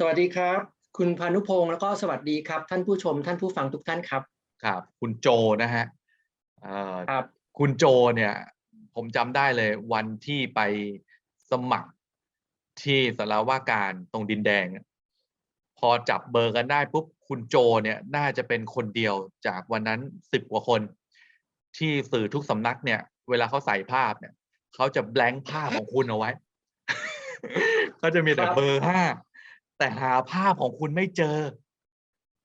สวัสดีครับ คุณพานุพงศ์แล้วก็สวัสดีครับ ท่านผู้ชมท่านผู้ฟังทุกท่านครับ ครับ คุณโจนะฮะเอ่อครับ คุณโจเนี่ย ผมจำได้เลยวันที่ไปสมัครที่สารว่าการตรงดินแดงอะพอจับเบอร์กันได้ปุ๊บคุณโจเนี่ยน่าจะเป็นคนเดียวจากวันนั้นสิบกว่าคน ที่สื่อทุกสำนักเนี่ย เวลาเขาใส่ภาพเนี่ยเขาจะแบงค์ภาพของคุณเอาไว้เขาจะมีแต่ครับ เบอร์ห้า แต่หาภาพของคุณไม่เจอ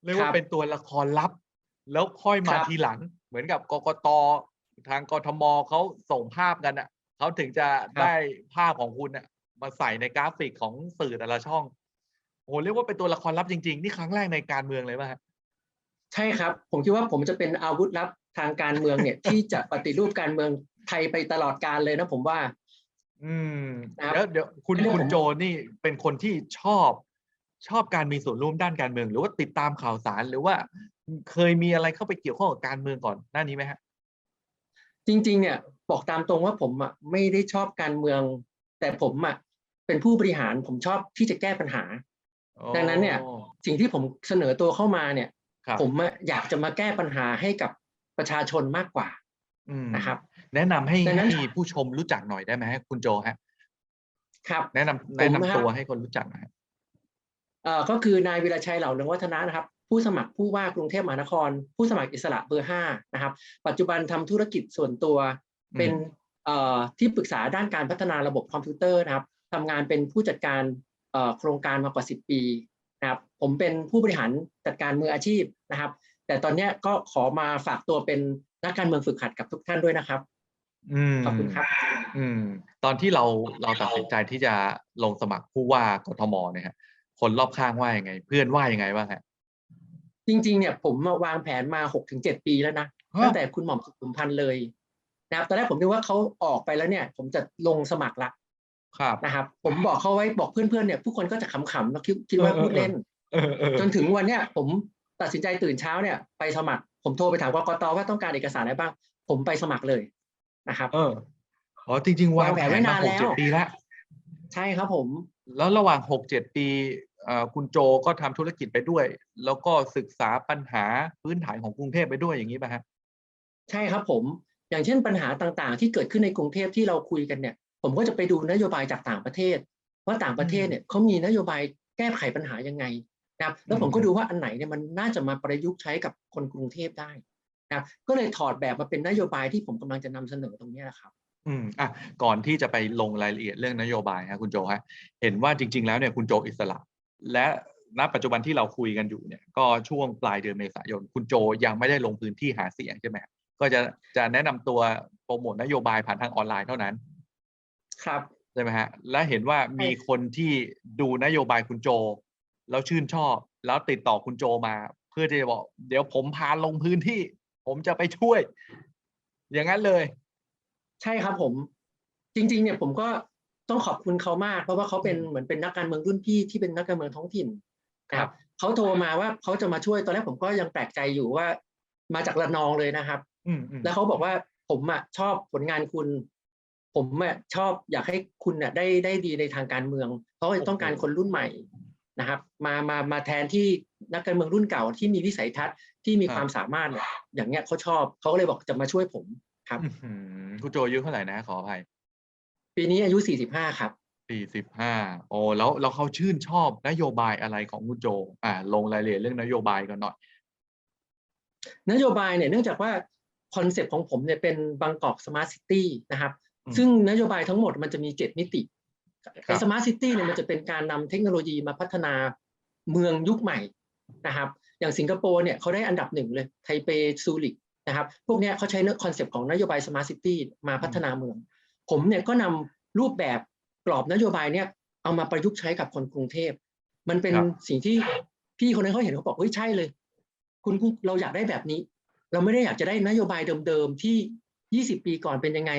เรียกคว่ารับเป็นตัวละครลับ แล้วค่อยมาครับทีหลัง เหมือนกับกกตทางกทมเขาส่งภาพกันอะเขาถึงจะได้ภาพของคุณอะมาใส่ในกราฟิกของสื่อแต่ละช่องโอ้โหเรียกว่าเป็นตัวละครลับจริง ๆ นี่ครั้งแรกในการเมืองเลยป่ะฮะใช่ครับ ผมคิดว่าผมจะเป็นอาวุธลับทางการเมืองเนี่ย ที่จะปฏิรูปการเมืองไทยไปตลอดกาลเลยนะผมว่า อืมครับแล้วเดี๋ยวคุณเรื่องคุณผมโจนี่เป็นคนที่ชอบ ชอบการมีส่วนร่วมด้านการเมือง หรือว่าติดตามข่าวสารหรือว่าเคยมีอะไรเข้าไปเกี่ยวข้องกับการเมืองก่อนหน้านี้ไหมฮะจริง ๆ เนี่ยบอกตามตรงว่าผมอะไม่ได้ชอบการเมือง แต่ผมอะเป็นผู้บริหารผมชอบที่จะแก้ปัญหา ดังนั้นเนี่ยอ๋อสิ่งที่ผมเสนอตัวเข้ามาเนี่ยครับผมอะอยากจะมาแก้ปัญหาให้กับประชาชนมากกว่าอืมนะครับ แนะนำให้ดังนั้นให้ผู้ชมรู้จักหน่อยได้ไหมฮะคุณโจฮะครับ แนะนำแนะนำนะครับตัวให้คนรู้จักหน่อยฮะเอ่อ ก็คือนายวิรชัยเหล่าเรืองวัฒนะนะครับผู้สมัครผู้ว่ากรุงเทพมหานคร ผู้สมัครอิสระเบอร์ห้านะครับ ปัจจุบันทำธุรกิจส่วนตัวเป็นเอ่อที่ปรึกษาด้านการพัฒนาระบบคอมพิวเตอร์นะครับทำงานเป็นผู้จัดการเอ่อโครงการมากว่า 10 ปีนะครับผมเป็นผู้บริหารจัดการมืออาชีพนะครับ แต่ตอนเนี้ยก็ขอมาฝากตัวเป็นนักการเมืองฝึกหัดกับทุกท่านด้วยนะครับอืมขอบคุณครับอืม ตอนที่เราเราตัดสินใจที่จะลงสมัครผู้ว่ากทมเนี่ยฮะ คนรอบข้างว่ายังไง เพื่อนว่ายังไงบ้างฮะจริง ๆ เนี่ยผมมาวางแผนมา6-7ถึงปีแล้วนะฮะตั้งแต่คุณหม่อมสุขุมพันธ์เลยนะครับตอนแรกผมคิดว่าเขาออกไปแล้วเนี่ย ผมจะลงสมัครละครับนะครับ ผมบอกเขาไว้บอกเพื่อนๆเนี่ยผู้คนก็จะขำๆแล้วคิดคิดว่าเออเออพูดเล่นเออเออจนถึงวันเนี้ยผมตัดสินใจตื่นเช้าเนี่ยไปสมัคร ผมโทรไปถามกกตว่าต้องการเอกสารอะไรบ้าง ผมไปสมัครเลยนะครับ เอออ๋อจริง ๆ วางวางแผแผนนไว้มานานหแล้กวเจ็ดปีแล้วใช่ครับผม แล้วระหว่างหกเจ็ดปีเอ่อคุณโจก็ทำธุรกิจไปด้วย แล้วก็ศึกษาปัญหาพื้นฐานของกรุงเทพไปด้วยอย่างนี้ป่ะฮะใช่ครับผมอย่างเช่นปัญหาต่างๆ ที่เกิดขึ้นในกรุงเทพที่เราคุยกันเนี่ยผมก็จะไปดูนโยบายจากต่างประเทศ ว่าต่างประเทศเนี่ยเขามีนโยบายแก้ไขปัญหายังไงนะครับแล้วผมก็ดูว่าอันไหนเนี่ยมันน่าจะมาประยุกต์ใช้กับคนกรุงเทพได้นะครับก็เลยถอดแบบมาเป็นนโยบายที่ผมกำลังจะนำเสนอตรงเนี้ยนะครับ อืมอะก่อนที่จะไปลงรายละเอียดเรื่องนโยบายฮะคุณโจฮะเห็นว่าจริง ๆ แล้วเนี่ยคุณโจอิสระ และณปัจจุบันที่เราคุยกันอยู่เนี่ย ก็ช่วงปลายเดือนเมษายน คุณโจยังไม่ได้ลงพื้นที่หาเสียงใช่ไหมฮะก็จะจะแนะนำตัวโปรโมทนโยบายผ่านทางออนไลน์เท่านั้น ครับใช่ไหมฮะ และเห็นว่ามีคนที่ดูนโยบายคุณโจ แล้วชื่นชอบ แล้วติดต่อคุณโจมา เพื่อที่จะบอก เดี๋ยวผมพาลงพื้นที่ ผมจะไปช่วย อย่างนั้นเลย ใช่ครับผม จริง ๆ เนี่ยผมก็ต้องขอบคุณเขามาก เพราะว่าเขาเป็นเหมือนเป็นนักการเมืองรุ่นพี่ที่เป็นนักการเมืองท้องถิ่นนะครับเขาโทรมาว่าเขาจะมาช่วยตอนแรกผมก็ยังแปลกใจอยู่ว่า มาจากระนองเลยนะครับอืมอืมแล้วเขาบอกว่าผมอะชอบผลงานคุณ ผมอะชอบอยากให้คุณอะได้ได้ดีในทางการเมือง เพราะว่าต้องการคนรุ่นใหม่นะครับ มามามาแทนที่นักการเมืองรุ่นเก่าที่มีวิสัยทัศน์ที่มีความสามารถเนี่ยอย่างเงี้ยเขาชอบเขาก็เลยบอกจะมาช่วยผม ครับอื้อหือคุณโจอายุเท่าไหร่นะขออภัย ปีนี้อายุ45ครับปีสิบห้าโอ้แล้วแล้วเขาชื่นชอบนโยบายอะไรของคุณโจ อ่า ลงรายละเอียดเรื่องนโยบายกันหน่อย นโยบายเนี่ยเนื่องจากว่าคอนเซปต์ของผมเนี่ยเป็นบางกอกสมาร์ทซิตี้นะครับอืมซึ่งนโยบายทั้งหมดมันจะมี7มิติครัไอ้บสมาร์ทซิตี้เนี่ยมันจะเป็นการนำเทคโนโลยีมาพัฒนาเมืองยุคใหม่นะครับ อย่างสิงคโปร์เนี่ยเขาได้อันดับหนึ่งเลยไทเปซูริก นะครับพวกเนี้ยเขาใช้คอนเซปต์ของนโยบายสมาร์ทซิตี้มาพัฒนาเมือง ผมเนี่ยก็นำรูปแบบกรอบนโยบายเนี่ยเอามาประยุกต์ใช้กับคนกรุงเทพ มันเป็นครับสิ่งที่พี่คนนั้นเขาเห็นเขาบอกเฮ้ยใช่เลยคุณคุณเราอยากได้แบบนี้ เราไม่ได้อยากจะได้นโยบายเดิมๆที่ 20 ปีก่อนเป็นยังไง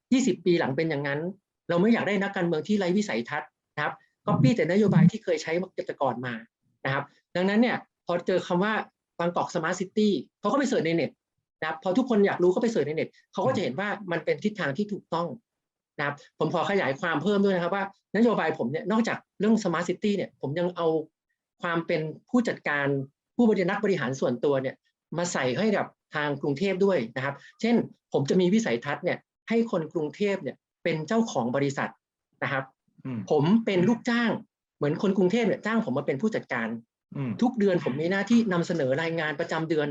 20 ปีหลังเป็นอย่างนั้น เราไม่อยากได้นักการเมืองที่ไร้วิสัยทัศน์นะครับก็ปี้แต่นโยบายที่เคยใช้มาแต่ก่อนมานะครับ ดังนั้นเนี่ยพอเจอคำว่าบางกอกสมาร์ทซิตี้เขาก็ไปเสิร์ชในเน็ต นะครับพอทุกคนอยากรู้เขาไปเสิร์ชในเน็ตเขาก็จะเห็นว่ามันเป็นทิศทางที่ถูกต้องนะครับผมขอขยายความเพิ่มด้วยนะครับว่านโยบายผมเนี่ยนอกจากเรื่องสมาร์ทซิตี้เนี่ยผมยังเอาความเป็นผู้จัดการผู้บริหารนักบริหารส่วนตัวเนี่ยมาใส่ให้กับทางกรุงเทพด้วยนะครับ เช่น ผมจะมีวิสัยทัศน์เนี่ยให้คนกรุงเทพเนี่ยเป็นเจ้าของบริษัทนะครับอืมผมเป็นลูกจ้างเหมือนคนกรุงเทพเนี่ยจ้างผมมาเป็นผู้จัดการอืมทุกเดือนผมมีหน้าที่นำเสนอรายงานประจำเดือน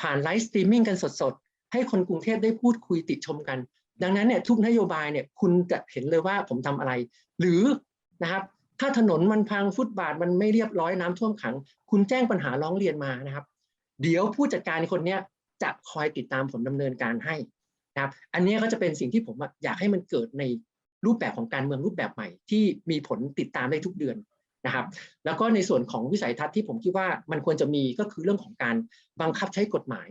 ผ่านไลฟ์สตรีมมิ่งกันสดๆ ให้คนกรุงเทพได้พูดคุยติชมกัน ดังนั้นเนี่ยทุกนโยบายเนี่ยคุณจะเห็นเลยว่าผมทำอะไร หรือนะครับถ้าถนนมันพังฟุตบาทมันไม่เรียบร้อยน้ำท่วมขัง คุณแจ้งปัญหาร้องเรียนมานะครับ เดี๋ยวผู้จัดการคนเนี้ยจะคอยติดตามผลดำเนินการให้นะครับ อันนี้ก็จะเป็นสิ่งที่ผมอะอยากให้มันเกิดในรูปแบบของการเมืองรูปแบบใหม่ ที่มีผลติดตามได้ทุกเดือน นะครับ แล้วก็ในส่วนของวิสัยทัศน์ที่ผมคิดว่ามันควรจะมีก็คือเรื่องของการบังคับใช้กฎหมาย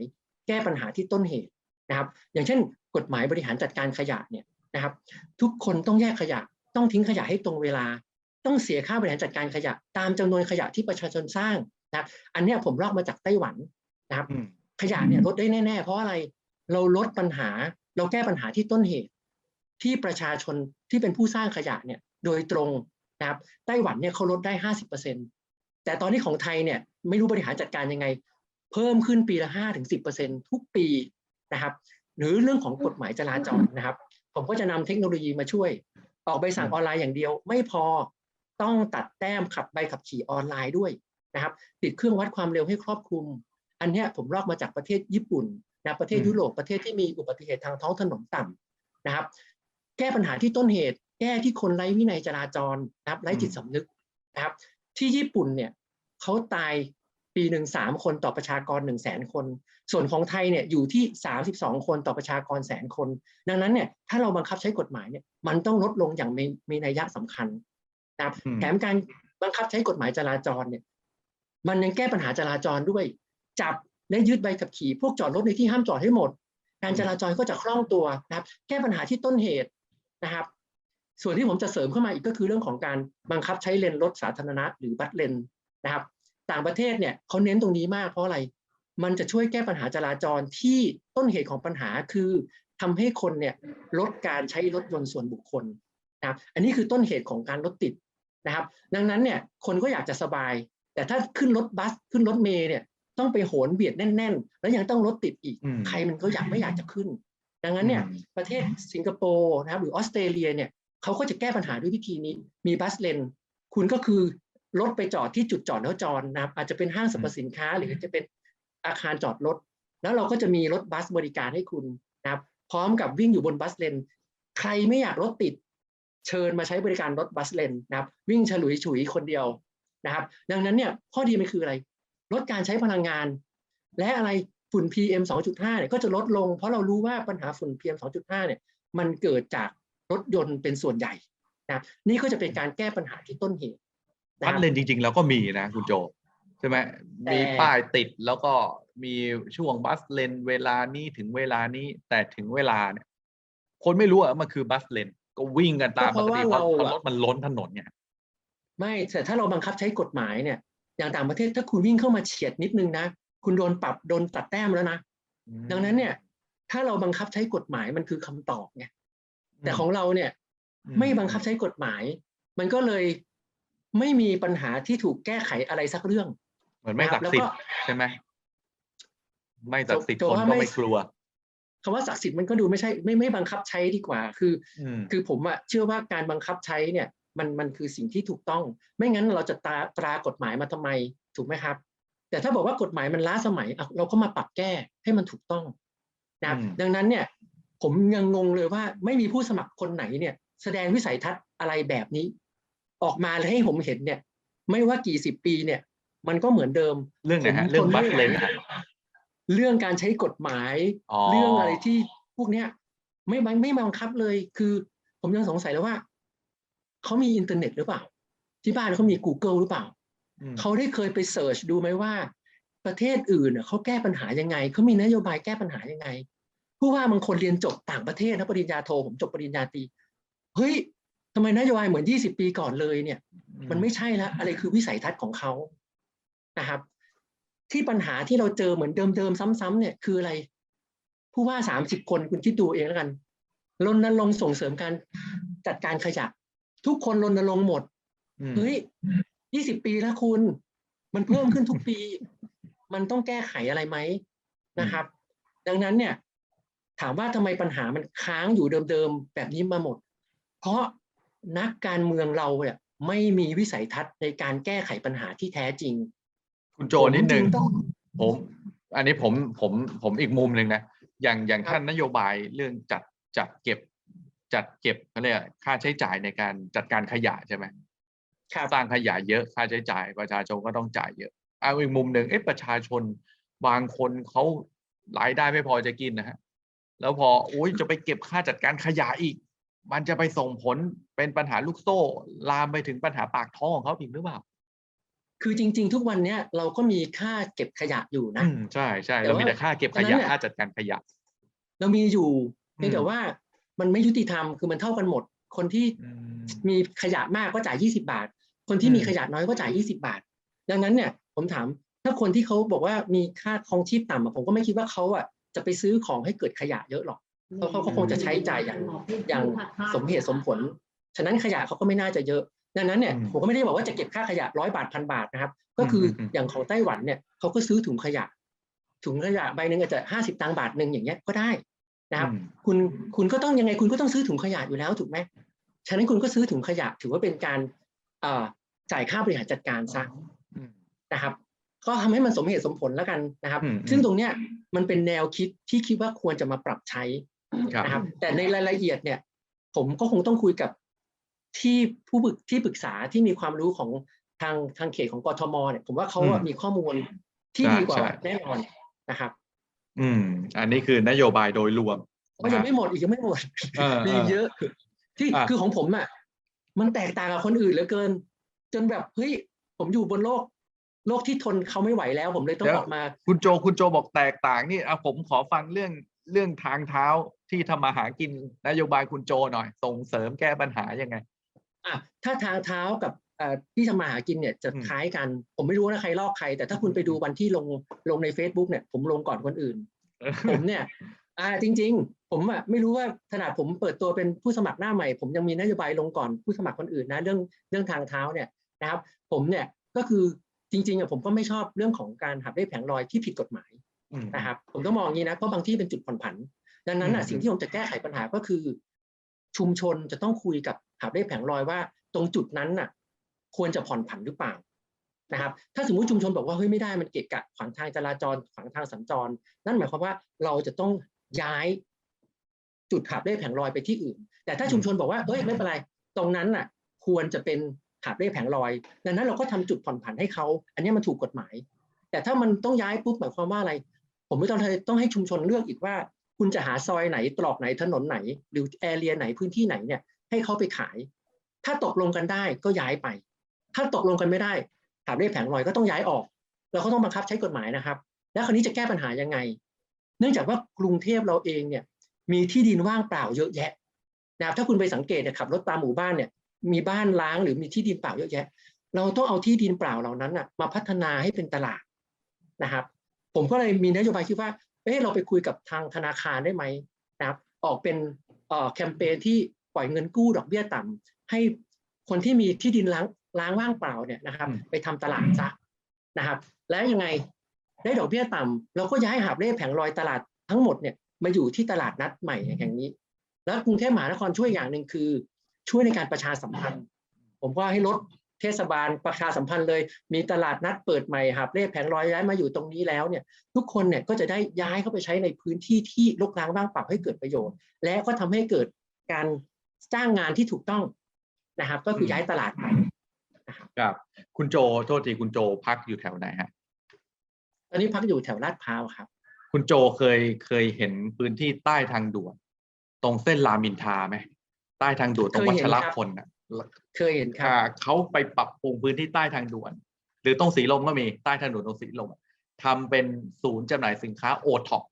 แก้ปัญหาที่ต้นเหตุนะครับ อย่างเช่น กฎหมายบริหารจัดการขยะเนี่ยนะครับ ทุกคนต้องแยกขยะ ต้องทิ้งขยะให้ตรงเวลา ต้องเสียค่าบริหารจัดการขยะ ตามจำนวนขยะที่ประชาชนสร้างนะครับอันเนี้ยผมลอกมาจากไต้หวันนะครับอืมขยะเนี่ยลดได้แน่ ๆ เพราะอะไรเราลดปัญหาเราแก้ปัญหาที่ต้นเหตุ ที่ประชาชนที่เป็นผู้สร้างขยะเนี่ยโดยตรง นะครับไต้หวันเนี่ยเขาลดได้ห้าสิบเปอร์เซ็นแต่ตอนนี้ของไทยเนี่ยไม่รู้บริหารจัดการยังไง เพิ่มขึ้นปีละห้าถึงสิบเปอร์เซ็นทุกปีนะครับ หรือเรื่องของกฎหมายจราจรนะครับ ผมก็จะนำเทคโนโลยีมาช่วย ออกใบสั่งอืมออนไลน์อย่างเดียว ไม่พอต้องตัดแต้มขับใบขับขี่ออนไลน์ด้วยนะครับ ติดเครื่องวัดความเร็วให้ครอบคลุม อันเนี้ยผมลอกมาจากประเทศญี่ปุ่นนะประเทศอืมยุโรปประเทศที่มีอุบัติเหตุทางท้องถนนต่ำนะครับ แก้ปัญหาที่ต้นเหตุ แก้ที่คนไร้วินัยจราจรนะครับไร้จิตสำนึกนะครับ ที่ญี่ปุ่นเนี่ยเขาตายปีหนึ่งสามคนต่อประชากรหนึ่งแสนคน ส่วนของไทยเนี่ยอยู่ที่สามสิบสองคนต่อประชากรแสนคน ดังนั้นเนี่ยถ้าเราบังคับใช้กฎหมายเนี่ยมันต้องลดลงอย่างมีมีนัยยะสำคัญนะครับอืมแถมการบังคับใช้กฎหมายจราจรเนี่ย มันยังแก้ปัญหาจราจรด้วย จับและยึดใบขับขี่ พวกจอดรถในที่ห้ามจอดให้หมด การจราจรก็จะคล่องตัวนะครับ แก้ปัญหาที่ต้นเหตุนะครับ ส่วนที่ผมจะเสริมเข้ามาอีกก็คือเรื่องของการบังคับใช้เลนรถสาธารณะหรือบัสเลนนะครับ ต่างประเทศเนี่ยเขาเน้นตรงนี้มากเพราะอะไร มันจะช่วยแก้ปัญหาจราจรที่ต้นเหตุของปัญหาคือทำให้คนเนี่ยลดการใช้รถยนต์ส่วนบุคคลนะครับอันนี้คือต้นเหตุของการรถติดนะครับ ดังนั้นเนี่ยคนก็อยากจะสบาย แต่ถ้าขึ้นรถบัสขึ้นรถเมล์เนี่ยต้องไปโหนเบียดแน่น ๆ แล้วยังต้องรถติดอีกอืมใครมันก็อยากไม่อยากจะขึ้น ดังนั้นเนี่ยอืมประเทศสิงคโปร์นะครับหรือออสเตรเลียเนี่ย เขาก็จะแก้ปัญหาด้วยวิธีนี้ มีบัสเลน คุณก็คือรถไปจอดที่จุดจอดแล้วจอดนะครับ อาจจะเป็นห้างสรรพสินค้า หรือจะเป็นอาคารจอดรถ แล้วเราก็จะมีรถบัสบริการให้คุณนะครับ พร้อมกับวิ่งอยู่บนบัสเลน ใครไม่อยากรถติด เชิญมาใช้บริการรถบัสเลนนะครับ วิ่งฉลุยฉุยคนเดียวนะครับ ดังนั้นเนี่ยข้อดีมันคืออะไร ลดการใช้พลังงาน และอะไรฝุ่น PM 2.5เนี่ยก็จะลดลง เพราะเรารู้ว่าปัญหาฝุ่น PM 2.5เนี่ยมันเกิดจาก รถยนต์เป็นส่วนใหญ่นะครับนี่ก็จะเป็นการแก้ปัญหาที่ต้นเหตุนะบัคสรับเลนจริง ๆ เราก็มีนะคุณโจใช่ไหมแต่มีป้ายติดแล้วก็มีช่วงบัสเลนเวลานี้ถึงเวลานี้แต่ถึงเวลาเนี่ย คนไม่รู้ว่ามันคือบัสเลนก็วิ่งกันตามปกติเพราะเพราะรถมันล้นถนนไงไม่แต่ถ้าเราบังคับใช้กฎหมายเนี่ย อย่างต่างประเทศถ้าคุณวิ่งเข้ามาเฉียดนิดนึงนะคุณโดนปรับโดนตัดแต้มแล้วนะดังนั้นเนี่ย ถ้าเราบังคับใช้กฎหมายมันคือคำตอบไง แต่ของเราเนี่ยอืไม่บังคับใช้กฎหมาย มันก็เลยไม่มีปัญหาที่ถูกแก้ไขอะไรสักเรื่อง เหมือนไม่นะครัศับกดิ์สิทแล้วธิ์ก็ใช่ไหมไม่ศักดิ์สิทธิ์โจคนว่าก็ไม่ไม่กลัวคำว่าศักดิ์สิทธิ์มันก็ดูไม่ใช่ไม่ไม่บังคับใช้ดีกว่า คืออืมคือผมอะเชื่อว่าการบังคับใช้เนี่ยมันมันคือสิ่งที่ถูกต้อง ไม่งั้นเราจะตราตรากฎหมายมาทำไม ถูกไหมครับ แต่ถ้าบอกว่ากฎหมายมันล้าสมัยอะเราก็มาปรับแก้ให้มันถูกต้องนะครับอืมดังนั้นเนี่ย ผมยังงงเลยว่าไม่มีผู้สมัครคนไหนเนี่ย แสดงวิสัยทัศน์อะไรแบบนี้ ออกมาเลยให้ผมเห็นเนี่ย ไม่ว่ากี่สิบปีเนี่ย มันก็เหมือนเดิมเรื่องไหนฮะผมเรื่องทนบัไม่สไหวเลนฮะเรื่องการใช้กฎหมายอ๋อเรื่องอะไรที่พวกเนี้ย ไม่บังไม่บังคับเลย คือ ผมยังสงสัยแล้วว่าเขามีอินเทอร์เน็ตหรือเปล่า ที่บ้านเขามี Google หรือเปล่าอืมเขาได้เคยไปเสิร์ชดูไหมว่า ประเทศอื่นน่ะเขาแก้ปัญหายังไงเขามีนโยบายแก้ปัญหายังไง ผู้ว่าบางคนเรียนจบต่างประเทศนะปริญญาโทผมจบปริญญาตรีเฮ้ยทำไมนโยบายเหมือน 20 ปีก่อนเลยเนี่ย มันไม่ใช่แล้วอะไรคือวิสัยทัศน์ของเขานะครับ ที่ปัญหาที่เราเจอเหมือนเดิมๆซ้ำๆเนี่ยคืออะไร ผู้ว่าสามสิบคนคุณคิดดูเองแล้วกันรณรงค์ส่งเสริมการจัดการขยะ ทุกคนรณรงค์หมดอืมเฮ้ยยี่สิบปีแล้วคุณ มันเพิ่มขึ้นทุกปี มันต้องแก้ไขอะไรไหมนะครับ ดังนั้นเนี่ย ถามว่าทำไมปัญหามันค้างอยู่เดิมๆแบบนี้มาหมด เพราะนักการเมืองเราเนี่ยไม่มีวิสัยทัศน์ในการแก้ไขปัญหาที่แท้จริง คุณโจนิดนึงผมจึต้องผมอันนี้ผมผมผมอีกมุมหนึ่งนะอย่างอย่างครับท่านนโยบายเรื่องจัดจัดเก็บจัดเก็บเขาเรียกค่าใช้จ่ายในการจัดการขยะใช่ไหมครับสร้างขยะเยอะค่าใช้จ่ายประชาชนก็ต้องจ่ายเยอะเอาอีกมุมหนึ่งเอ๊ะประชาชนบางคนเขารายได้ไม่พอจะกินนะฮะ แล้วพอโอ้ยจะไปเก็บค่าจัดการขยะอีก มันจะไปส่งผลเป็นปัญหาลูกโซ่ ลามไปถึงปัญหาปากท้องของเขาอีกหรือเปล่าคือจริง ๆ ทุกวันเนี้ยเราก็มีค่าเก็บขยะอยู่นะอืมใช่ใช่แต่เรามีว่าแต่ค่าเก็บขฉะนั้ยะนเนี่ยค่าจัดการขยะ เรามีอยู่เพียงแต่อืมว่ามันไม่ยุติธรรมคือมันเท่ากันหมด คนที่อืมมีขยะมากก็จ่าย20บาท คนที่อืมมีขยะน้อยก็จ่าย20บาท ดังนั้นเนี่ย ผมถามถ้าคนที่เขาบอกว่ามีค่าครองชีพต่ำอะผมก็ไม่คิดว่าเขาอะ จะไปซื้อของให้เกิดขยะเยอะหรอกเพราะเขาก็คงจะใช้จ่ายอย่างอย่างสมเหตุสมผล ฉะนั้นขยะเขาก็ไม่น่าจะเยอะ ดังนั้นเนี่ยอืมผมก็ไม่ได้บอกว่าจะเก็บค่าขยะร้อยบาทพันบาทนะครับ ก็คืออมอืมอย่างของไต้หวันเนี่ยเขาก็ซื้อถุงขยะ ถุงขยะใบหนึ่งอาจจะห้าสิบตังค์บาทหนึ่งอย่างเงี้ยก็ได้นะครับอืมคุณคุณก็ต้องยังไงคุณก็ต้องซื้อถุงขยะอยู่แล้วถูกไหมฉะนั้นคุณก็ซื้อถุงขยะถือว่าเป็นการเอ่อจ่ายค่าบริหารจัดการซะอืมนะครับ ก็ทำให้มันสมเหตุสมผลแล้วกันนะครับอืมซึ่งตรงเนี้ยมันเป็นแนวคิดที่คิดว่าควรจะมาปรับใช้ครับนะครับ แต่ในรายละเอียดเนี่ย ผมก็คงต้องคุยกับที่ผู้ปรึกที่ปรึกษาที่มีความรู้ของทางทางเขตของกทมเนี่ย ผมว่าเขาอะอืมมีข้อมูลที่ใช่ดีกว่าใช่แน่นอนนะครับ อืม อันนี้คือนโยบายโดยรวมก็ยังนะไม่หมดอีกยังไม่หมดเออมีเออเยอะ ที่อะคือของผมอะ มันแตกต่างกับคนอื่นเหลือเกิน จนแบบเฮ้ยผมอยู่บนโลก โลกที่ทนเขาไม่ไหวแล้ว ผมเลยต้องออกมา คุณโจคุณโจบอกแตกต่างนี่อะผมขอฟังเรื่องเรื่องทางเท้าที่ทำมาหากินนโยบายคุณโจหน่อย ส่งเสริมแก้ปัญหายังไงอะถ้าทางเท้ากับเอ่อที่ทำมาหากินเนี่ยจะอืมคล้ายกัน ผมไม่รู้นะใครลอกใคร แต่ถ้าคุณไปดูวันที่ลงลงใน Facebook เนี่ย ผมลงก่อนคนอื่น ผมเนี่ย อ่าจริง ๆ ผมอะไม่รู้ว่าขนาดผมเปิดตัวเป็นผู้สมัครหน้าใหม่ ผมยังมีนโยบายลงก่อนผู้สมัครคนอื่นนะเรื่องเรื่องทางเท้าเนี่ยนะครับ ผมเนี่ยก็คือ จริงๆอะผมก็ไม่ชอบเรื่องของการหับเลขแผงลอยที่ผิดกฎหมายอืมนะครับผมต้องมองอย่างนี้นะเพราะบางที่เป็นจุดผ่อนผัน ดังนั้นอะอืมสิ่งที่ผมจะแก้ไขปัญหาก็คือ ชุมชนจะต้องคุยกับหับเลขแผงลอยว่าตรงจุดนั้นน่ะ ควรจะผ่อนผันหรือเปล่านะครับ ถ้าสมมุติชุมชนบอกว่าเฮ้ยไม่ได้มันเกะกะขวางทางจราจรขวางทางสัญจร นั่นหมายความว่าเราจะต้องย้ายจุดขับเลขแผงลอยไปที่อื่น แต่ถ้าชุมชนบอกว่าเอ้ยไม่เป็นไร ตรงนั้นน่ะ ควรจะเป็น ขับเลขแผงลอย ดังนั้นเราก็ทำจุดผ่อนผันให้เขา อันนี้มันถูกกฎหมาย แต่ถ้ามันต้องย้ายปุ๊บหมายความว่าอะไร ผมไม่ต้องให้ต้องให้ชุมชนเลือกอีกว่า คุณจะหาซอยไหนตรอกไหนถนนไหน หรือแอเรียไหนพื้นที่ไหนเนี่ยให้เขาไปขาย ถ้าตกลงกันได้ก็ย้ายไป ถ้าตกลงกันไม่ได้ถามเลขแผงลอยก็ต้องย้ายออก เราก็ต้องบังคับใช้กฎหมายนะครับ แล้วคราวนี้จะแก้ปัญหายังไง เนื่องจากว่ากรุงเทพเราเองเนี่ยมีที่ดินว่างเปล่าเยอะแยะนะครับถ้าคุณไปสังเกตเนี่ยขับรถตามหมู่บ้านเนี่ย มีบ้านล้างหรือมีที่ดินเปล่าเยอะแยะ เราต้องเอาที่ดินเปล่าเหล่านั้นน่ะมาพัฒนาให้เป็นตลาดนะครับ ผมก็เลยมีนโยบายคิดว่าเอ๊ะเราไปคุยกับทางธนาคารได้ไหมนะครับออกเป็นเอ่อแคมเปญที่ปล่อยเงินกู้ดอกเบี้ยต่ำให้คนที่มีที่ดินล้างล้างว่างเปล่าเนี่ยนะครับอืมไปทำตลาดซะนะครับ แล้วยังไงได้ดอกเบี้ยต่ำเราก็ย้ายหาบเล่แผงลอยตลาดทั้งหมดเนี่ยมาอยู่ที่ตลาดนัดใหม่แห่งนี้ แล้วกรุงเทพมหานครช่วยอย่างหนึ่งคือ ช่วยในการประชาสัมพันธ์ ผมก็ให้รถเทศบาลประชาสัมพันธ์เลย มีตลาดนัดเปิดใหม่หาบเล่แผงลอยย้ายมาอยู่ตรงนี้แล้วเนี่ย ทุกคนเนี่ยก็จะได้ย้ายเข้าไปใช้ในพื้นที่ที่ลกล้างว่างเปล่าให้เกิดประโยชน์ และก็ทำให้เกิดการจ้างงานที่ถูกต้องนะครับ ก็คือย้ายตลาดไปครับ คุณโจโทษทีคุณโจพักอยู่แถวไหนฮะตอนนี้พักอยู่แถวลาดพร้าวครับ คุณโจเคยเคยเห็นพื้นที่ใต้ทางด่วน ตรงเส้นรามอินทราไหม ใต้ทางด่วนตรงเควัยเห็ชนรครับพลน่ะเคยเห็นครับอ่าเขาไปปรับปรุงพื้นที่ใต้ทางด่วน หรือตรงสีลมก็มีใต้ทางด่วนตรงสีลมอะทำเป็นศูนย์จำหน่ายสินค้าโอท็อป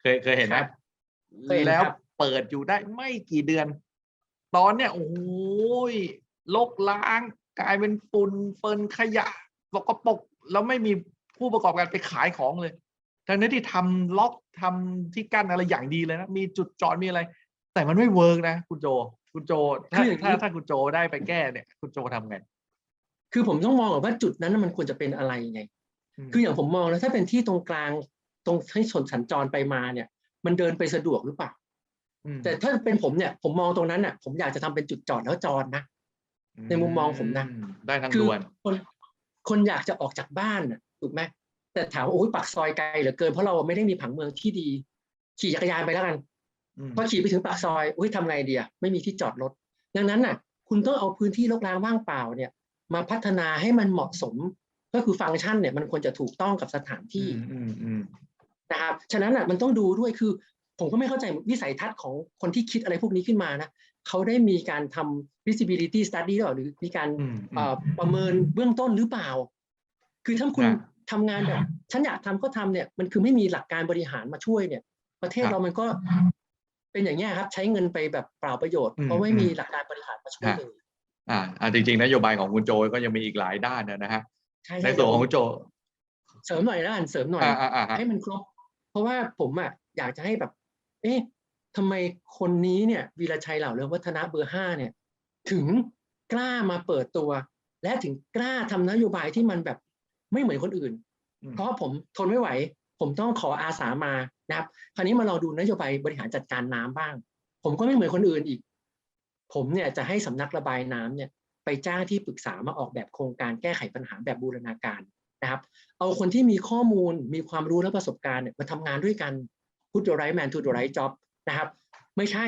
เคยเคยเห็นไหมครับเคยเห็นแล้วครับเปิดอยู่ได้ไม่กี่เดือน ตอนเนี้ยโอ้โหยลกล้าง กลายเป็นฝุ่นเฟินขยะสกปรกแล้วไม่มีผู้ประกอบการไปขายของเลยทั้งนั้นที่ทำล็อกทำที่กั้นอะไรอย่างดีเลยนะ มีจุดจอดมีอะไร แต่มันไม่เวิร์กนะคุณโจ คุณโจ ถ้าคืออย่างนี้ถ้าถ้าคุณโจได้ไปแก้เนี่ย คุณโจทำไง คือผมต้องมองก่อนว่าจุดนั้นน่ะมันควรจะเป็นอะไรไง คืออย่างผมมองนะถ้าเป็นที่ตรงกลางตรงให้ชนสัญจรไปมาเนี่ย มันเดินไปสะดวกหรือเปล่ามแต่ถ้าเป็นผมเนี่ย ผมมองตรงนั้นน่ะ ผมอยากจะทำเป็นจุดจอดแล้วจอดนะในมุมมองผมนะอืได้ทางคืด่วนคนคนอยากจะออกจากบ้านน่ะถูกไหมแต่ถามว่าโอ้ยปักซอยไกลเหลือเกินเพราะเราไม่ได้มีผังเมืองที่ดี ขี่จักรยานไปแล้วกันอืม พอขี่ไปถึงปากซอยอุ้ยทำไงดีอะไม่มีที่จอดรถ ดังนั้นน่ะ คุณต้องเอาพื้นที่รกร้างว่างเปล่าเนี่ย มาพัฒนาให้มันเหมาะสม ก็คือฟังก์ชันเนี่ยมันควรจะถูกต้องกับสถานที่อืมอืมนะครับ ฉะนั้นอะมันต้องดูด้วยคือ ผมก็ไม่เข้าใจวิสัยทัศน์ของคนที่คิดอะไรพวกนี้ขึ้นมานะเขาได้มีการทำ visibility study หรือเปล่าหรือมีการอืมเอ่อประเมินเบื้องต้นหรือเปล่า คือถ้าคุณนะทำงานแบบฉันอยากทำก็ทำเนี่ยมันคือไม่มีหลักการบริหารมาช่วยเนี่ย ประเทศครับเรามันก็ เป็นอย่างนี้ยครับใช้เงินไปแบบเปล่าประโยชน์อืมเพราะไม่มีอืมหลักการบริหารมาช่วยฮะเลยอ่าอ่าจริงๆนโยบายของคุณโจก็ยังมีอีกหลายด้านนะนะฮะใช่ในใช่ส่วนของคุณโจ เสริมหน่อยแล้วกันเสริมหน่อยอ่าอ่าอ่าฮะให้มันครบ เพราะว่าผมอะอยากจะให้แบบ เอ๊ะทำไมคนนี้เนี่ยวีรชัยเหล่าเรืองวัฒนะเบอร์ห้าเนี่ย ถึงกล้ามาเปิดตัว และถึงกล้าทำนโยบายที่มันแบบไม่เหมือนคนอื่นอืมเพราะผมทนไม่ไหว ผมต้องขออาสามานะครับ คราวนี้มาลองดูนโยบายบริหารจัดการน้ำบ้าง ผมก็ไม่เหมือนคนอื่นอีก ผมเนี่ยจะให้สำนักระบายน้ำเนี่ยไปจ้างที่ปรึกษามาออกแบบโครงการแก้ไขปัญหาแบบบูรณาการนะครับ เอาคนที่มีข้อมูลมีความรู้และประสบการณ์เนี่ยมาทำงานด้วยกัน put the right man to the right job นะครับ ไม่ใช่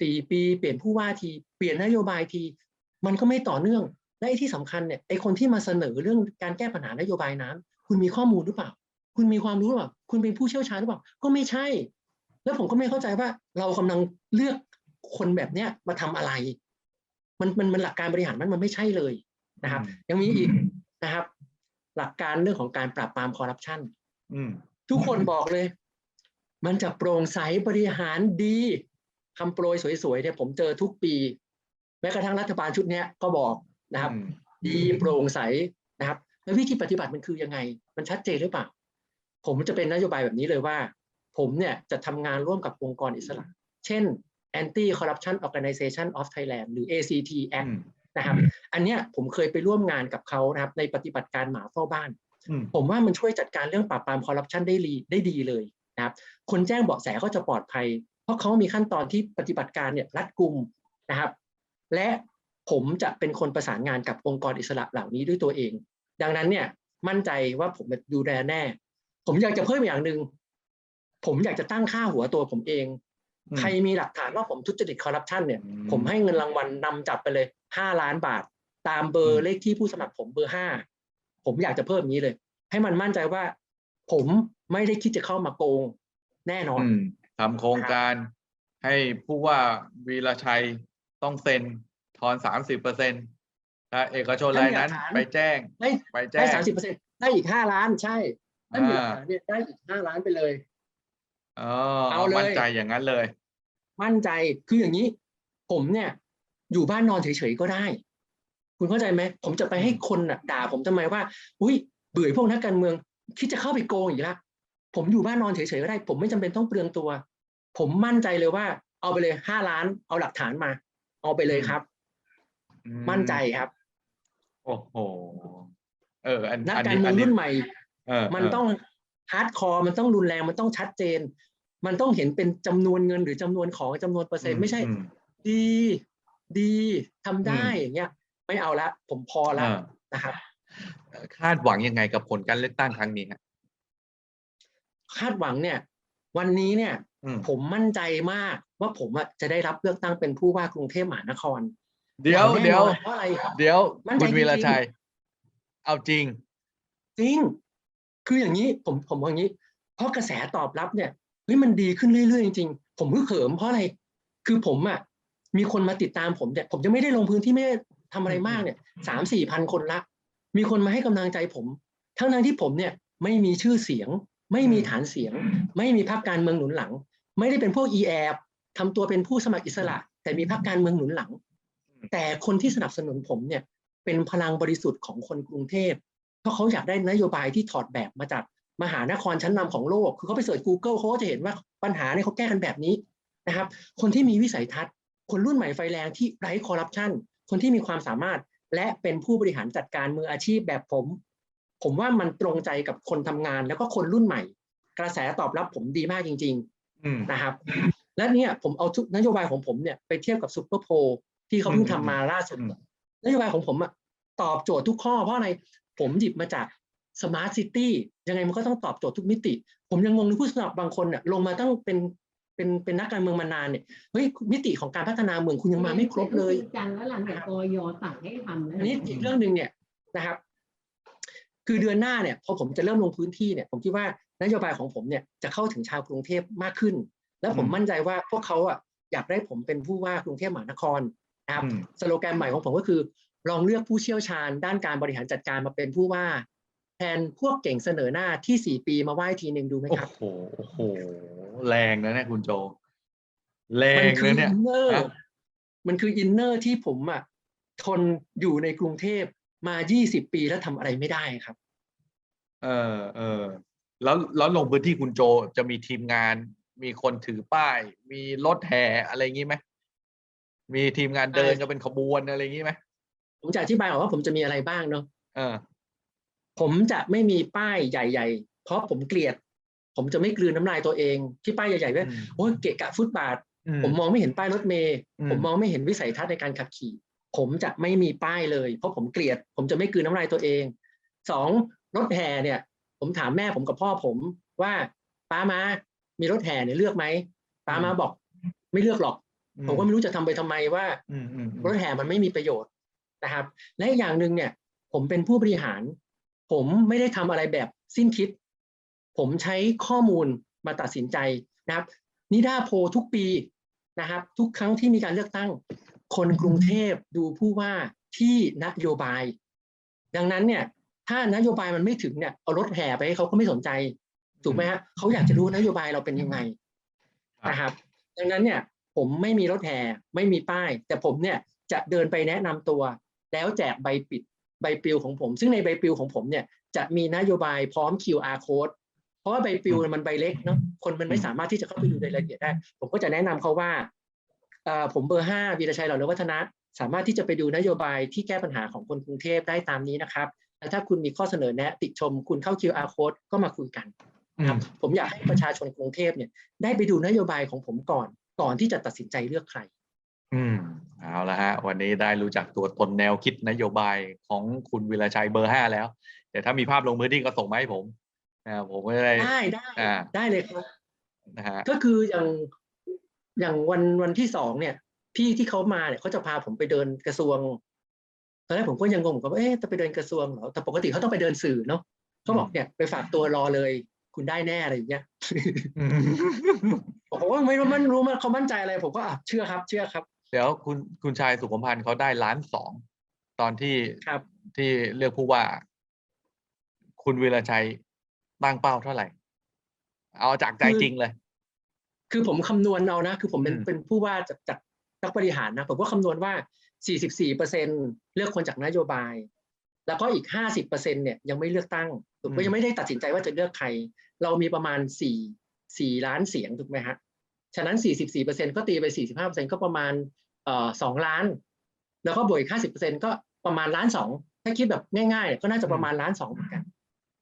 สี่ปีเปลี่ยนผู้ว่าทีเปลี่ยนนโยบายที มันก็ไม่ต่อเนื่องและไอ้ที่สำคัญเนี่ยไอ้คนที่มาเสนอเรื่องการแก้ปัญหานโยบายน้ำคุณมีข้อมูลหรือเปล่า คุณมีความรู้หรือเปล่าคุณเป็นผู้เชี่ยวชาญหรือเปล่าก็ไม่ใช่ แล้วผมก็ไม่เข้าใจว่าเรากำลังเลือกคนแบบเนี้ยมาทำอะไร มันมันมันหลักการบริหารมันมันไม่ใช่เลยนะครับ ยังมีอีกนะครับ หลักการเรื่องของการปราบปรามคอร์รัปชันอืมทุกคนบอกเลย มันจะโปร่งใสบริหารดีคำโปรยสวยๆเนี่ยผมเจอทุกปี แม้กระทั่งรัฐบาลชุดเนี้ยก็บอกนะครับอืมดีโปร่งใสนะครับ แล้ววิธีปฏิบัติมันคือยังไง มันชัดเจนหรือเปล่า ผมจะเป็นนโยบายแบบนี้เลยว่า ผมเนี่ยจะทำงานร่วมกับองค์กรอิสระ เช่น Anti Corruption Organization of Thailand หรือ ACT อื Act มนะครับ อันเนี้ยผมเคยไปร่วมงานกับเขานะครับในปฏิบัติการหมาเฝ้าบ้านอืมผมว่ามันช่วยจัดการเรื่องปราบปรามคอร์รัปชันได้ดีได้ดีเลยนะครับ คนแจ้งเบาะแสก็จะปลอดภัย เพราะเขามีขั้นตอนที่ปฏิบัติการเนี่ยรัดกุมนะครับ และผมจะเป็นคนประสานงานกับองค์กรอิสระเหล่านี้ด้วยตัวเอง ดังนั้นเนี่ยมั่นใจว่าผมจะดูแลแน่ ผมอยากจะเพิ่มอย่างหนึ่งผมอยากจะตั้งค่าหัวตัวผมเองอืมใครมีหลักฐานว่าผมทุจริตคอร์รัปชันเนี่ยอืมผมให้เงินรางวัลนำจับไปเลยห้าล้านบาท ตามเบออืร์มเลขที่ผู้สมัครผมเบอร์ห้าผมอยากจะเพิ่มอย่างนี้เลย ให้มันมั่นใจว่า ผมไม่ได้คิดจะเข้ามาโกง แน่นอนอืมทำโครงการให้ผู้ว่าวีรชัยต้องเซ็นทอนสามสิบเปอร์เซ็นต์ถ้าเอกชนรายนั้นถ้ามีหลักฐานไปแจ้งได้ไปแจ้ได้งสามสิบเปอร์เซ็นได้อีกห้าล้านใช่ ถ้ามีหลักอ่าฐานเนี่ยได้อีกห้าล้านไปเลยอ๋อเอาเลย มั่นใจอย่างนั้นเลย มั่นใจคืออย่างนี้ ผมเนี่ย อยู่บ้านนอนเฉยๆก็ได้ คุณเข้าใจไหมผมจะไปให้คนน่ะด่า ผมทำไมว่า อุ้ยเบื่อพวกนักการเมือง คิดจะเข้าไปโกงอีกแล้วผมอยู่บ้านนอนเฉยๆก็ได้ ผมไม่จำเป็นต้องเปลืองตัว ผมมั่นใจเลยว่า เอาไปเลยห้าล้านเอาหลักฐานมา เอาไปเลยครับ อืมั่นใจครับ โอ้โห เออ อันนักอันการนี้เมือัองนนี้รุ่นใหม่เออ มันเต้องฮาร์ดคอร์มันต้องรุนแรงมันต้องชัดเจน มันต้องเห็นเป็นจำนวนเงินหรือจำนวนของจำนวนเปอร์เซ็นต์ไม่ใช่อืดี ดีทำได้อืมอย่างเงี้ยไม่เอาละ ผมพอละเออนะครับคาดหวังยังไงกับผลการเลือกตั้งครั้งนี้ฮะคาดหวังเนี่ย วันนี้เนี่ยอืมผมมั่นใจมากว่าผมอะจะได้รับเลือกตั้งเป็นผู้ว่ากรุงเทพมหานคร เดี๋ยวอาแน่เดี๋ยวนอนเพราะอะไรเดี๋ยวมั่นใจคุณวีรจริงๆชัย เอาจริง จริง คืออย่างนี้ผมผมว่าอย่างนี้ เพราะกระแสตอบรับเนี่ยเฮ้ยมันดีขึ้นเรื่อยๆจริงๆผมก็เขิมเพราะอะไรคือผมอะมีคนมาติดตามผมเนี่ยผมจะไม่ได้ลงพื้นที่ไม่ได้ทำอะไรมากเนี่ยสามสี่พันคนละ มีคนมาให้กำลังใจผม ทั้งทั้งที่ผมเนี่ยไม่มีชื่อเสียง ไม่มีฐานเสียง ไม่มีพรรคการเมืองหนุนหลัง ไม่ได้เป็นพวกอีแอบทำตัวเป็นผู้สมัครอิสระ แต่มีพรรคการเมืองหนุนหลัง แต่คนที่สนับสนุนผมเนี่ยเป็นพลังบริสุทธิ์ของคนกรุงเทพ เพราะเขาอยากได้นโยบายที่ถอดแบบมาจากมหานครชั้นนำของโลก คือเขาไปเสิร์ช Google เขาก็จะเห็นว่าปัญหาเนี่ยเขาแก้กันแบบนี้นะครับ คนที่มีวิสัยทัศน์ คนรุ่นใหม่ไฟแรงที่ไร้คอร์รัปชันคนที่มีความสามารถและเป็นผู้บริหารจัดการมืออาชีพแบบผม ผมว่ามันตรงใจกับคนทำงาน แล้วก็คนรุ่นใหม่ กระแสตอบรับผมดีมากจริงๆอืมนะครับ และเนี่ยผมเอาทุกนโยบายของผมเนี่ยไปเทียบกับซูเปอร์โพลที่เขาเพิ่งทำมาล่าสุดอืมนโยบายของผมอะตอบโจทย์ทุกข้อเพราะอะไรผมหยิบมาจากสมาร์ทซิตี้ยังไงมันก็ต้องตอบโจทย์ทุกมิติ ผมยังงงเลยผู้สมัครบางคนเนี่ยลงมาตั้งเป็นเป็นเป็นนักการเมืองมานานเนี่ยเฮ้ยมิติของการพัฒนาเมืองคุณยังมาไม่ครบเลยจริงจังแล้วหลังจากกอยสั่งให้ทำแล้วอันนี้อีกเรื่องหนึ่งเนี่ยนะครับ คือเดือนหน้าเนี่ยพอผมจะเริ่มลงพื้นที่เนี่ย ผมคิดว่านโยบายของผมเนี่ยจะเข้าถึงชาวกรุงเทพมากขึ้น แล้วผมอืมมั่นใจว่าพวกเขาอะอยากได้ผมเป็นผู้ว่ากรุงเทพมหานครนะครับอืมสโลแกนใหม่ของผมก็คือ ลองเลือกผู้เชี่ยวชาญด้านการบริหารจัดการมาเป็นผู้ว่า แทนพวกเก่งเสนอหน้าที่สี่ปีมาไหว้ทีหนึ่งดูไหมโอ้ครับโห โอ้โห แรงนะเนี่ยคุณโจ แรมังคืนะเนี่ยอินเนอร์ฮะมันคืออินเนอร์ที่ผมอะทนอยู่ในกรุงเทพมา 20 ปีแล้วทำอะไรไม่ได้ครับ เออเออ แล้วแล้วลงพื้นที่คุณโจจะมีทีมงาน มีคนถือป้าย มีรถแห่อะไรอย่างงี้ไหม มีทีมงานเดินกันเป็นขบวนอะไรอย่างงี้ไหม ผมจะอธิบายก่อนว่าผมจะมีอะไรบ้างเนาะเออผมจะไม่มีป้ายใหญ่ ๆ เพราะผมเกลียด ผมจะไม่กลืนน้ำลายตัวเอง ที่ป้ายใหญ่ๆว่าอืมโอ้ยเกะกะฟุตบาทอืผมมองไม่เห็นป้ายรถเมย์อืมผมมองไม่เห็นวิสัยทัศน์ในการขับขี่ ผมจะไม่มีป้ายเลย เพราะผมเกลียด ผมจะไม่กลืนน้ำลายตัวเองสองรถแห่เนี่ย ผมถามแม่ผมกับพ่อผมว่าป้ามามีรถแห่เนี่ยเลือกไหมป้ามาบอก ไม่เลือกหรอก ผมก็ไม่รู้จะทำไปทำไมว่าอืมอืมอืมรถแห่มันไม่มีประโยชน์ นะครับ และอีกอย่างหนึ่งเนี่ย ผมเป็นผู้บริหาร ผมไม่ได้ทำอะไรแบบสิ้นคิด ผมใช้ข้อมูลมาตัดสินใจนะครับนิดาโพลทุกปีนะครับ ทุกครั้งที่มีการเลือกตั้ง คนกรุงเทพดูผู้ว่าที่นโยบาย ดังนั้นเนี่ย ถ้านโยบายมันไม่ถึงเนี่ยเอารถแห่ไปให้เขาก็ไม่สนใจถูกไหมฮะเขาอยากจะรู้ว่านโยบายเราเป็นยังไงนะครับดังนั้นเนี่ยผมไม่มีรถแห่ไม่มีป้าย แต่ผมเนี่ยจะเดินไปแนะนำตัว แล้วแจกใบปิดใบปลิวของผม ซึ่งในใบปลิวของผมเนี่ยจะมีนโยบายพร้อม QR code เพราะว่าใบปลิวมันใบเล็กเนาะคนมันไม่สามารถที่จะเข้าไปดูในรายละเอียดได้ ผมก็จะแนะนำเขาว่าเอ่อผมเบอร์ห้าวีรชัยเหล่าเลือวัฒนะสามารถที่จะไปดูนโยบายที่แก้ปัญหาของคนกรุงเทพได้ตามนี้นะครับและถ้าคุณมีข้อเสนอแนะติชม คุณเข้า QR code ก็มาคุยกันอืนะครับมผมอยากให้ประชาชนกรุงเทพเนี่ยได้ไปดูนโยบายของผมก่อนก่อนที่จะตัดสินใจเลือกใคร อืมเอาละฮะ วันนี้ได้รู้จักตัวตนแนวคิดนโยบายของคุณวิรชัยเบอร์ห้าแล้วเดี๋ยวถ้ามีภาพลงพื้นที่ก็ส่งมาให้ผมนะผมก็จะได้ได้ได้อ่าได้เลยครับนะฮะก็คืออย่างอย่างวันวันที่สองเนี่ย พี่ที่เขามาเนี่ยเขาจะพาผมไปเดินกระทรวงตอนแรกผมก็ยังงงกับว่าเอ๊ะจะไปเดินกระทรวงเหรอแต่ปกติเขาต้องไปเดินสื่อเนาะเขาบอกเนี่ยไปฝากตัวรอเลย คุณได้แน่อะไรอย่างเงี้ยอืมผมว่าไม่รู้มันรู้มันเขามั่นใจอะไร ผมก็อะเชื่อครับ เชื่อครับ เดี๋ยวคุณคุณชายสุขมพันธ์เขาได้ล้านสองตอนที่ครับที่เลือกผู้ว่า คุณวิรชัยตั้งเป้าเท่าไหร่ เอาจากใจคือจริงเลย คือผมคำนวณเอานะ คือผมเป็นอืมเป็นผู้ว่าจากจากนักบริหารนะ ผมก็คำนวณว่า 44เปอร์เซ็นเลือกคนจากนโยบาย แล้วก็อีก 50เปอร์เซ็นเนี่ยยังไม่เลือกตั้งถูกไหมยังไม่ได้ตัดสินใจว่าจะเลือกใคร เรามีประมาณ4 4ล้านเสียงถูกไหมฮะ ฉะนั้น 44เปอร์เซ็นก็ตีไป 45เปอร์เซ็นก็ประมาณเอ่อ2ล้าน แล้วก็บวกอีก 50เปอร์เซ็นก็ประมาณล้านสองถ้าคิดแบบง่ายๆ ก็น่าจะประมาณล้านสองเหมือนกัน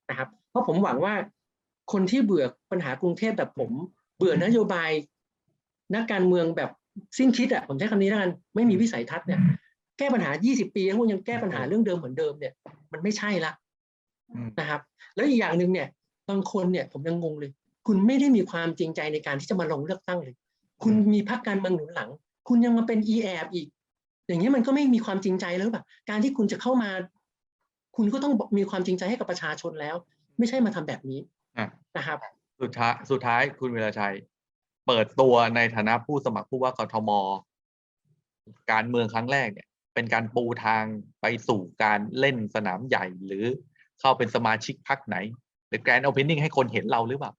นะครับ เพราะผมหวังว่าคนที่เบื่อปัญหากรุงเทพแบบผม เบื่อนโยบายนักการเมืองแบบสิ้นคิดอะผมใช้คำนี้แล้วกันไม่มีวิสัยทัศน์เนี่ยแก้ปัญหา 20 ปีแล้วคุณยังแก้ปัญหาเรื่องเดิมเหมือนเดิมเนี่ย มันไม่ใช่ละอืมนะครับ แล้วอีกอย่างหนึ่งเนี่ย บางคนเนี่ย ผมยังงงเลย คุณไม่ได้มีความจริงใจในการที่จะมาลงเลือกตั้งเลย คุณมีพรรคการเมืองหนุนหลัง คุณยังมาเป็น e แอบอีก อย่างนี้ยมันก็ไม่มีความจริงใจแล้วหรือเปล่าการที่คุณจะเข้ามา คุณก็ต้องมีความจริงใจให้กับประชาชนแล้ว ไม่ใช่มาทำแบบนี้อะนะครับสุดท้ายสุดท้ายคุณวิรชัย เปิดตัวในฐานะผู้สมัครผู้ว่ากทม การเมืองครั้งแรกเนี่ย เป็นการปูทางไปสู่การเล่นสนามใหญ่หรือเข้าเป็นสมาชิกพรรคไหน หรือแกรนด์โอเพนนิ่งให้คนเห็นเราหรือเปล่า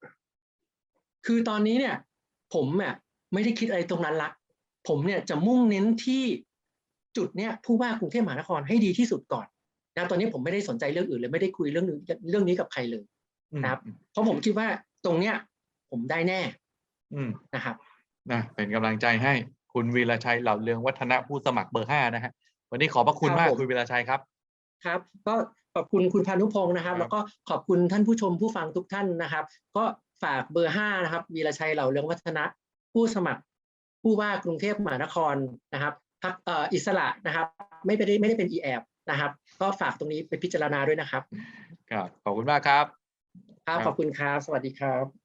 คือตอนนี้เนี่ยผมเนี่ยไม่ได้คิดอะไรตรงนั้นละ ผมเนี่ยจะมุ่งเน้นที่จุดเนี่ยผู้ว่ากรุงเทพมหานครให้ดีที่สุดก่อนนะตอนนี้ผมไม่ได้สนใจเรื่องอื่นเลยไม่ได้คุยเรื่องนี้เรื่องนี้กับใครเลยครับ เพราะผมคิดว่าตรงเนี้ยผมได้แน่ อืมนะครับนะเป็นกำลังใจให้คุณวีรชัยเหล่าเรืองวัฒนะผู้สมัครเบอร์ห้านะฮะวันนี้ขอบพระคุณครับมากผมคุณวิราชัยครับครับ ก็ขอบคุณคุณพานุพงศ์นะครับครับ แล้วก็ขอบคุณท่านผู้ชมผู้ฟังทุกท่านนะครับ ก็ ฝากเบอร์ห้านะครับ วีรชัยเหล่าเรืองวัฒนะ ผู้สมัครผู้ว่ากรุงเทพมหานครนะครับพักเอ่ออิสระนะครับ ไม่ได้ไม่ได้เป็นอีแอบนะครับ ก็ฝากตรงนี้ไปพิจารณาด้วยนะครับ ครับ ขอบคุณมากครับ ครับครับขอบคุณครับ สวัสดีครับ